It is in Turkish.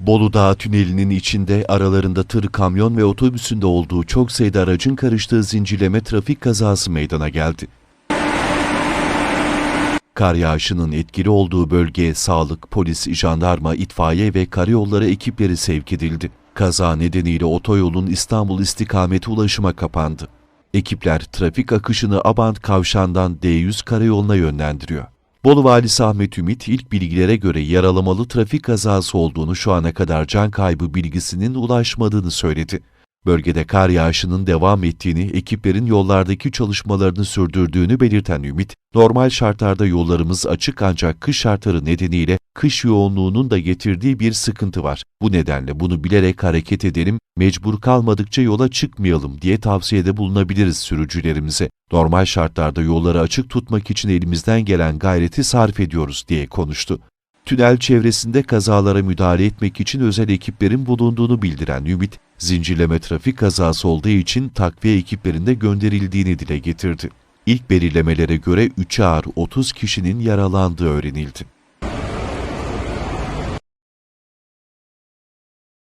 Bolu Dağı tünelinin içinde aralarında tır, kamyon ve otobüsünde olduğu çok sayıda aracın karıştığı zincirleme trafik kazası meydana geldi. Kar yağışının etkili olduğu bölgeye sağlık, polis, jandarma, itfaiye ve karayolları ekipleri sevk edildi. Kaza nedeniyle otoyolun İstanbul istikameti ulaşıma kapandı. Ekipler trafik akışını Abant kavşağından D100 karayoluna yönlendiriyor. Bolu Valisi Ahmet Ümit ilk bilgilere göre yaralamalı trafik kazası olduğunu şu ana kadar can kaybı bilgisinin ulaşmadığını söyledi. Bölgede kar yağışının devam ettiğini, ekiplerin yollardaki çalışmalarını sürdürdüğünü belirten Ümit, normal şartlarda yollarımız açık ancak kış şartları nedeniyle kış yoğunluğunun da getirdiği bir sıkıntı var. Bu nedenle bunu bilerek hareket edelim, mecbur kalmadıkça yola çıkmayalım diye tavsiyede bulunabiliriz sürücülerimize. Normal şartlarda yolları açık tutmak için elimizden gelen gayreti sarf ediyoruz diye konuştu. Tünel çevresinde kazalara müdahale etmek için özel ekiplerin bulunduğunu bildiren Ümit, zincirleme trafik kazası olduğu için takviye ekiplerinde gönderildiğini dile getirdi. İlk belirlemelere göre 3 ağır 30 kişinin yaralandığı öğrenildi.